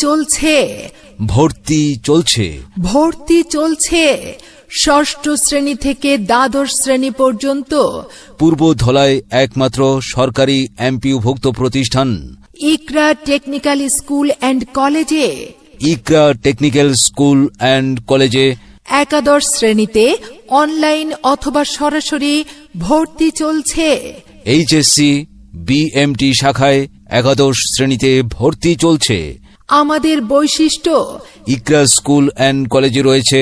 চলছে। ভর্তি চলছে। ভর্তি চলছে। ষষ্ঠ শ্রেণি থেকে দ্বাদশ শ্রেণি পর্যন্ত। পূর্ব ধলায় একমাত্র সরকারি এমপিভুক্ত প্রতিষ্ঠান। ইকরা টেকনিক্যাল স্কুল অ্যান্ড কলেজে। ইকরা টেকনিক্যাল স্কুল অ্যান্ড কলেজে। একাদশ শ্রেণীতে অনলাইন অথবা সরাসরি ভর্তি চলছে। এইচএসসি বিএমটি শাখায় একাদশ শ্রেণীতে ভর্তি চলছে। আমাদের বৈশিষ্ট্য। ইকরা স্কুল অ্যান্ড কলেজে রয়েছে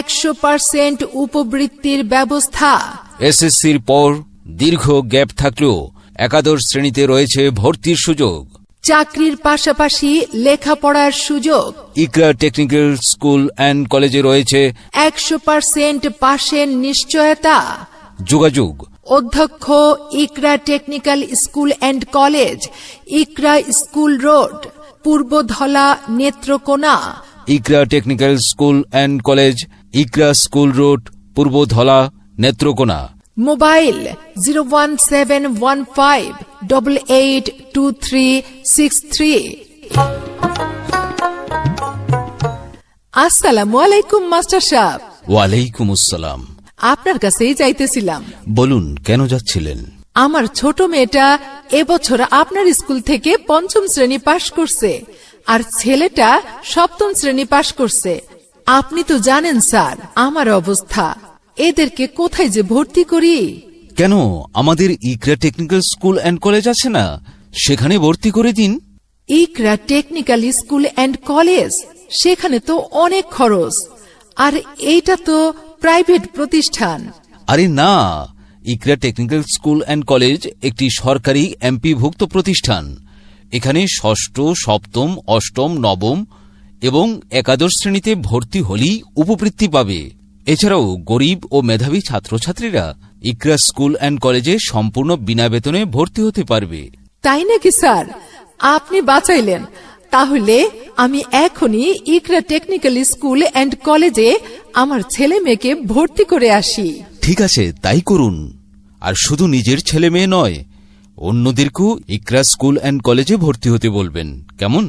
একশো পার্সেন্ট উপবৃত্তির ব্যবস্থা। এসএসসির পর দীর্ঘ গ্যাপ থাকলেও একাদশ শ্রেণীতে রয়েছে ভর্তির সুযোগ। চাকরির পাশাপাশি লেখাপড়ার সুযোগ। ইকরা টেকনিক্যাল স্কুল অ্যান্ড কলেজে রয়েছে একশো পার্সেন্ট পাশের নিশ্চয়তা। যোগাযোগ। অধ্যক্ষ Iqra technical school and college Iqra school road. Purbadhala Netrokona. Iqra technical school and college Iqra school road Purbadhala Netrokona. Mobile zero one seven one five double eight two three six three. আসসালামু আলাইকুম master সাহেব। ওয়ালাইকুম আসসালাম। আপনার কাছেই যাইতেছিলাম। বলুন কেন যাচ্ছিলেন? আমার ছোট মেয়েটা এবছর আপনার স্কুল থেকে পঞ্চম শ্রেণি পাশ করছে। আর ছেলেটা সপ্তম শ্রেণি পাশ করছে। আপনি তো জানেন স্যার আমার অবস্থা। এদেরকে কোথায় যে ভর্তি করি? কেন? আমাদের Iqra technical school and college আছে না? সেখানে ভর্তি করে দিন। Iqra technical school and college সেখানে তো অনেক খরচ। আর এইটা তো প্রাইভেট প্রতিষ্ঠান। আরে না Iqra technical school and college একটি সরকারি এমপিভুক্ত প্রতিষ্ঠান। এখানে ষষ্ঠ, সপ্তম, অষ্টম, নবম এবং একাদশ শ্রেণীতে ভর্তি হলেই উপবৃত্তি পাবে। এছাড়াও গরিব ও মেধাবী ছাত্রছাত্রীরা ইকরা স্কুল অ্যান্ড কলেজে সম্পূর্ণ বিনা বেতনে ভর্তি হতে পারবে। তাই নাকি, স্যার? আপনি বাঁচাইলেন। তাহলে আমি এখনই ইকরা টেকনিক্যাল স্কুল অ্যান্ড কলেজে আমার ছেলে মেয়েকে ভর্তি করে আসি। ঠিক আছে, তাই করুন। আর শুধু নিজের ছেলে মেয়ে নয়, অন্যদেরকেও ইকরা স্কুল অ্যান্ড কলেজে ভর্তি হতে বলবেন। কেমন?